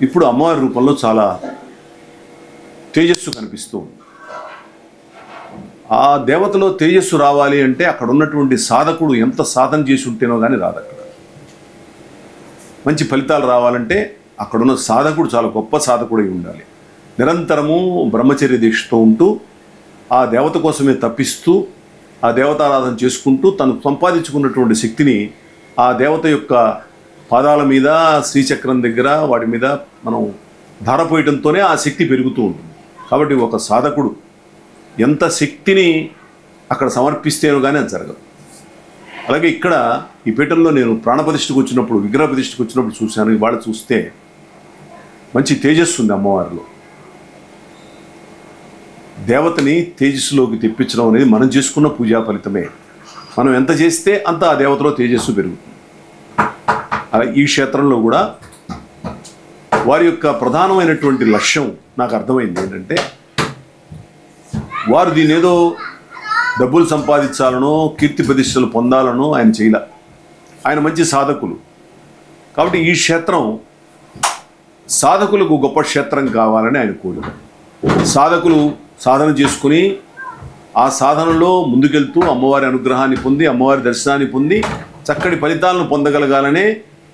ఇప్పుడు అమ్మవారి రూపంలో చాలా తేజస్సు కనిపిస్తూ ఉంది. ఆ దేవతలో తేజస్సు రావాలి అంటే అక్కడ ఉన్నటువంటి సాధకుడు ఎంత సాధన చేసి ఉంటేనో కానీ రాదు అక్కడ. మంచి ఫలితాలు రావాలంటే అక్కడున్న సాధకుడు చాలా గొప్ప సాధకుడై ఉండాలి. నిరంతరము బ్రహ్మచర్య దీక్షతో ఉంటూ ఆ దేవత కోసమే తప్పిస్తూ ఆ దేవతారాధన చేసుకుంటూ తను సంపాదించుకున్నటువంటి శక్తిని ఆ దేవత యొక్క పాదాల మీద శ్రీచక్రం దగ్గర వాటి మీద మనం ధారపోయటంతోనే ఆ శక్తి పెరుగుతూ ఉంటుంది. కాబట్టి ఒక సాధకుడు ఎంత శక్తిని అక్కడ సమర్పిస్తేనో కానీ అది జరగదు. అలాగే ఇక్కడ ఈ పీఠంలో నేను ప్రాణప్రతిష్ఠకు వచ్చినప్పుడు విగ్రహ ప్రతిష్ఠకు వచ్చినప్పుడు చూశాను. ఇవాళ చూస్తే మంచి తేజస్సు ఉంది అమ్మవారిలో. దేవతని తేజస్సులోకి తెప్పించడం అనేది మనం చేసుకున్న పూజా ఫలితమే. మనం ఎంత చేస్తే అంత ఆ దేవతలో తేజస్సు పెరుగుతుంది. ఈ క్షేత్రంలో కూడా వారి యొక్క ప్రధానమైనటువంటి లక్ష్యం నాకు అర్థమైంది ఏంటంటే వారు దీని ఏదో డబ్బులు సంపాదించాలనో కీర్తి ప్రతిష్టలు పొందాలనో ఆయన చేయలే. ఆయన మంచి సాధకులు. కాబట్టి ఈ క్షేత్రం సాధకులకు గొప్ప క్షేత్రం కావాలని ఆయన కోరిక సాధకులు సాధన చేసుకుని ఆ సాధనలో ముందుకెళ్తూ అమ్మవారి అనుగ్రహాన్ని పొంది అమ్మవారి దర్శనాన్ని పొంది చక్కటి ఫలితాలను పొందగలగాలనే